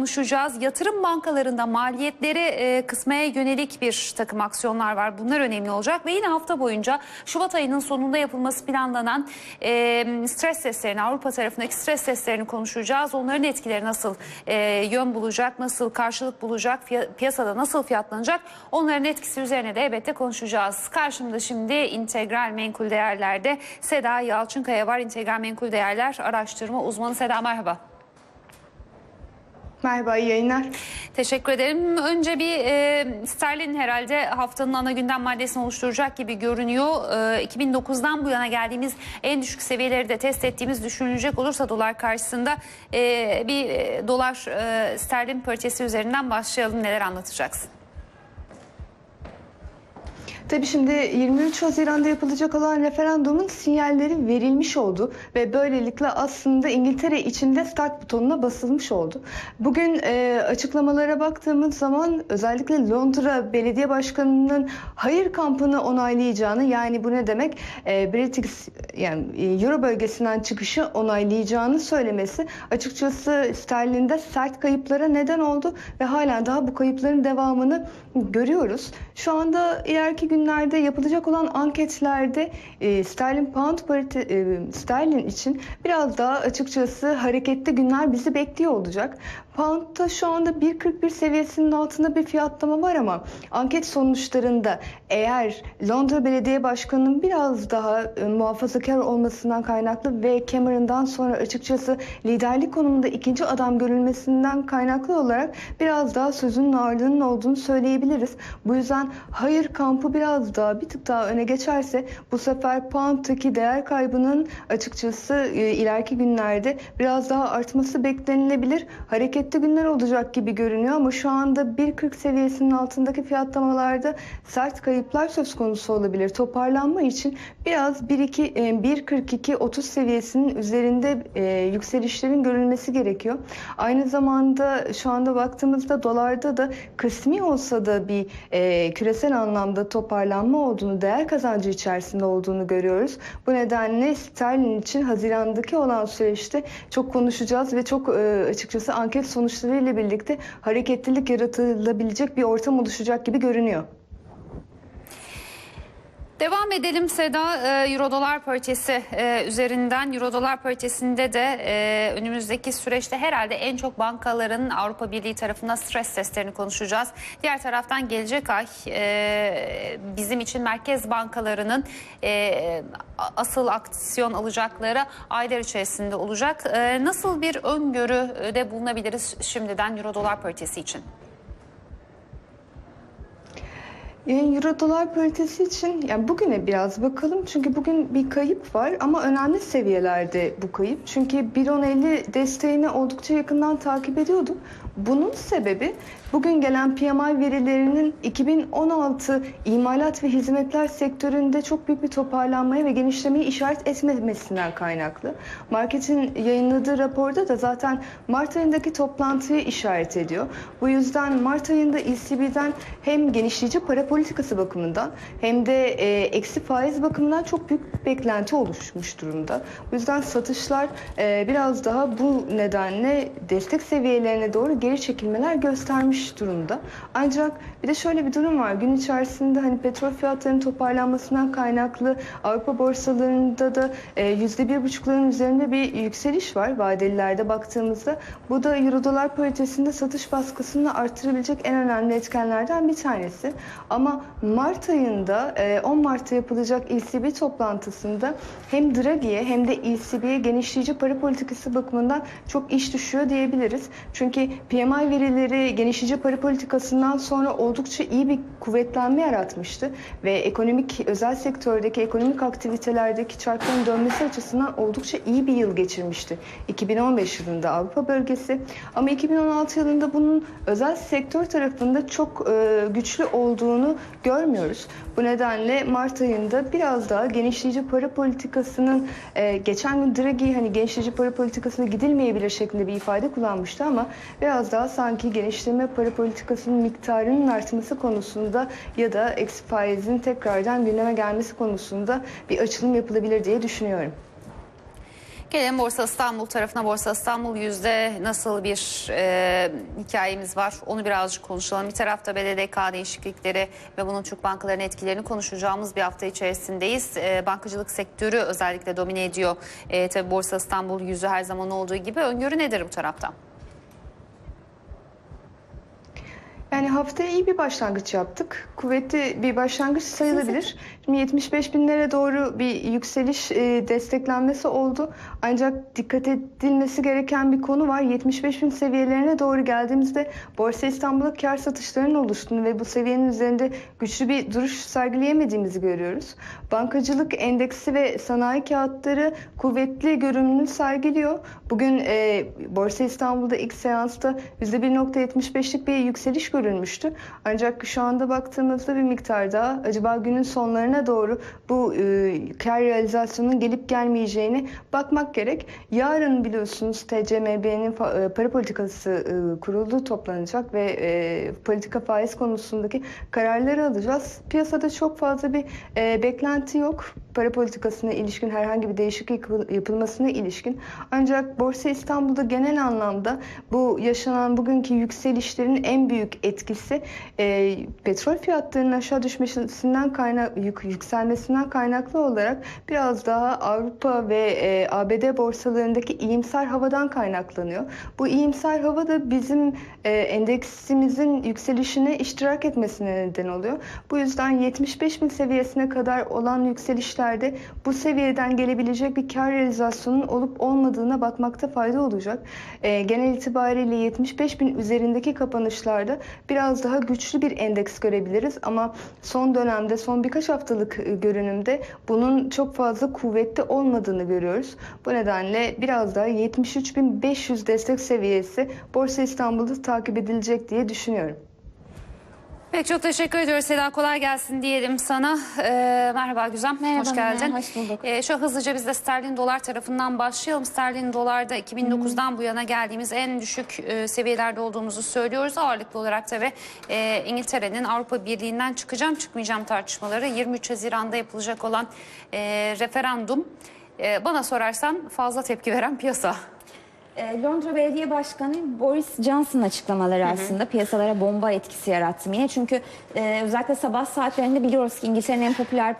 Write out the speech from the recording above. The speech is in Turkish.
konuşacağız. Yatırım bankalarında maliyetleri e, kısmaya yönelik bir takım aksiyonlar var. Bunlar önemli olacak ve yine hafta boyunca Şubat ayının sonunda yapılması planlanan e, stres testlerini, Avrupa tarafındaki stres testlerini konuşacağız. Onların etkileri nasıl e, yön bulacak, nasıl karşılık bulacak, fiya- piyasada nasıl fiyatlanacak onların etkisi üzerine de elbette konuşacağız. Karşımda şimdi integral menkul değerlerde Seda Yalçınkaya var. İntegral menkul değerler araştırma uzmanı Seda merhaba. Merhaba, iyi yayınlar. Teşekkür ederim. Önce bir e, sterlin herhalde haftanın ana gündem maddesini oluşturacak gibi görünüyor. E, 2009'dan bu yana geldiğimiz en düşük seviyeleri de test ettiğimiz düşünülecek olursa dolar karşısında e, bir e, dolar e, sterlin paritesi üzerinden başlayalım. Neler anlatacaksın? Tabii şimdi 23 Haziran'da yapılacak olan referandumun sinyalleri verilmiş oldu ve böylelikle aslında İngiltere içinde start butonuna basılmış oldu. Bugün e, açıklamalara baktığımız zaman özellikle Londra Belediye Başkanı'nın hayır kampını onaylayacağını yani bu ne demek? E, Brexit yani e, Euro bölgesinden çıkışı onaylayacağını söylemesi açıkçası sterlinde sert kayıplara neden oldu ve hala daha bu kayıpların devamını görüyoruz. Şu anda ileriki günlerde yapılacak olan anketlerde e, sterlin pound parite, e, sterlin için biraz daha açıkçası hareketli günler bizi bekliyor olacak. Pound'da şu anda 1.41 seviyesinin altında bir fiyatlama var ama anket sonuçlarında eğer Londra Belediye Başkanı'nın biraz daha e, muhafazakar olmasından kaynaklı ve Cameron'dan sonra açıkçası liderlik konumunda ikinci adam görülmesinden kaynaklı olarak biraz daha sözünün ağırlığının olduğunu söyleyebiliriz. Bu yüzden hayır kampı biraz daha bir tık daha öne geçerse bu sefer pound'daki değer kaybının açıkçası e, ileriki günlerde biraz daha artması beklenilebilir. Hareketli günler olacak gibi görünüyor ama şu anda 1.40 seviyesinin altındaki fiyatlamalarda sert kayıplar söz konusu olabilir. Toparlanma için biraz 1.2 e, 1.42-30 seviyesinin üzerinde e, yükselişlerin görülmesi gerekiyor. Aynı zamanda şu anda baktığımızda dolarda da kısmi olsa da bir e, küresel anlamda toparlanma olduğunu, değer kazancı içerisinde olduğunu görüyoruz. Bu nedenle sterlin için Haziran'daki olan süreçte çok konuşacağız ve çok e, açıkçası anket sonuçlarıyla birlikte hareketlilik yaratılabilecek bir ortam oluşacak gibi görünüyor. Devam edelim Seda. Ee, Euro dolar paritesi e, üzerinden. Euro dolar paritesinde de e, önümüzdeki süreçte herhalde en çok bankaların Avrupa Birliği tarafından stres testlerini konuşacağız. Diğer taraftan gelecek ay e, bizim için merkez bankalarının e, asıl aksiyon alacakları aylar içerisinde olacak. E, nasıl bir öngörüde bulunabiliriz şimdiden Euro dolar paritesi için? Yani Euro dolar paritesi için yani bugüne biraz bakalım çünkü bugün bir kayıp var ama önemli seviyelerde bu kayıp. Çünkü 1.1050 desteğini oldukça yakından takip ediyordum. Bunun sebebi bugün gelen PMI verilerinin 2016 imalat ve hizmetler sektöründe çok büyük bir toparlanmaya ve genişlemeye işaret etmemesinden kaynaklı. Marketin yayınladığı raporda da zaten Mart ayındaki toplantıyı işaret ediyor. Bu yüzden Mart ayında ECB'den hem genişleyici para politikası bakımından hem de e, eksi faiz bakımından çok büyük bir beklenti oluşmuş durumda. Bu yüzden satışlar e, biraz daha bu nedenle destek seviyelerine doğru geri çekilmeler göstermiş durumda. Ancak bir de şöyle bir durum var. Gün içerisinde hani petrol fiyatlarının toparlanmasından kaynaklı Avrupa borsalarında da e, yüzde bir buçukların üzerinde bir yükseliş var vadelilerde baktığımızda. Bu da Euro dolar paritesinde satış baskısını arttırabilecek en önemli etkenlerden bir tanesi. Ama Mart ayında e, 10 Mart'ta yapılacak ECB toplantısında hem Draghi'ye hem de ECB'ye genişleyici para politikası bakımından çok iş düşüyor diyebiliriz. Çünkü PMI verileri genişleyici para politikasından sonra oldukça iyi bir kuvvetlenme yaratmıştı ve ekonomik özel sektördeki ekonomik aktivitelerdeki çarkların dönmesi açısından oldukça iyi bir yıl geçirmişti. 2015 yılında Avrupa bölgesi ama 2016 yılında bunun özel sektör tarafında çok e, güçlü olduğunu görmüyoruz. Bu nedenle Mart ayında biraz daha genişleyici para politikasının e, geçen gün Draghi hani genişleyici para politikasına gidilmeyebilir şeklinde bir ifade kullanmıştı ama biraz daha sanki genişleme para politikasının miktarının artması konusunda ya da eksi faizin tekrardan gündeme gelmesi konusunda bir açılım yapılabilir diye düşünüyorum. Gelelim Borsa İstanbul tarafına. Borsa İstanbul yüzde nasıl bir e, hikayemiz var? Onu birazcık konuşalım. Bir tarafta BDDK değişiklikleri ve bunun Türk bankalarının etkilerini konuşacağımız bir hafta içerisindeyiz. E, bankacılık sektörü özellikle domine ediyor. E, tabii Borsa İstanbul yüzü her zaman olduğu gibi. Öngörü nedir bu tarafta? Yani haftaya iyi bir başlangıç yaptık. Kuvvetli bir başlangıç sayılabilir. Şimdi 75 binlere doğru bir yükseliş e, desteklenmesi oldu. Ancak dikkat edilmesi gereken bir konu var. 75 bin seviyelerine doğru geldiğimizde Borsa İstanbul'da kar satışlarının oluştuğunu ve bu seviyenin üzerinde güçlü bir duruş sergileyemediğimizi görüyoruz. Bankacılık endeksi ve sanayi kağıtları kuvvetli görünümünü sergiliyor. Bugün e, Borsa İstanbul'da ilk seansta %1.75'lik bir yükseliş görülmüştü. Ancak şu anda baktığımızda bir miktar daha acaba günün sonlarına doğru bu e, kar realizasyonunun gelip gelmeyeceğini bakmak gerek. Yarın biliyorsunuz TCMB'nin e, para politikası e, kurulu toplanacak ve e, politika faiz konusundaki kararları alacağız. Piyasada çok fazla bir e, beklenti yok. Para politikasına ilişkin herhangi bir değişiklik yapıl- yapılmasına ilişkin. Ancak Borsa İstanbul'da genel anlamda bu yaşanan bugünkü yükselişlerin en büyük etkisi e, petrol fiyatlarının aşağı düşmesinden kaynak yük- yükselmesinden kaynaklı olarak biraz daha Avrupa ve e, ABD borsalarındaki iyimser havadan kaynaklanıyor. Bu iyimser hava da bizim e, endeksimizin yükselişine iştirak etmesine neden oluyor. Bu yüzden 75 bin seviyesine kadar olan yükselişlerde bu seviyeden gelebilecek bir kar realizasyonunun olup olmadığına bakmakta fayda olacak. E, genel itibariyle 75 bin üzerindeki kapanışlarda biraz daha güçlü bir endeks görebiliriz ama son dönemde son birkaç haftalık e, görünümde bunun çok fazla kuvvetli olmadığını görüyoruz. Bu nedenle biraz daha 73.500 destek seviyesi Borsa İstanbul'da takip edilecek diye düşünüyorum. Peki çok teşekkür ediyoruz Seda. Kolay gelsin diyelim sana. Ee, merhaba Güzem. Merhaba Hoş geldin. Hoş bulduk. Ee, şu hızlıca biz de sterlin dolar tarafından başlayalım. Sterlin dolarda 2009'dan bu yana geldiğimiz en düşük e, seviyelerde olduğumuzu söylüyoruz. Ağırlıklı olarak tabii e, İngiltere'nin Avrupa Birliği'nden çıkacağım çıkmayacağım tartışmaları 23 Haziran'da yapılacak olan e, referandum. E, bana sorarsan fazla tepki veren piyasa. E, Londra Belediye Başkanı Boris Johnson açıklamaları aslında piyasalara bomba etkisi yarattı yine. Çünkü e, özellikle sabah saatlerinde biliyoruz ki İngiltere'nin en popüler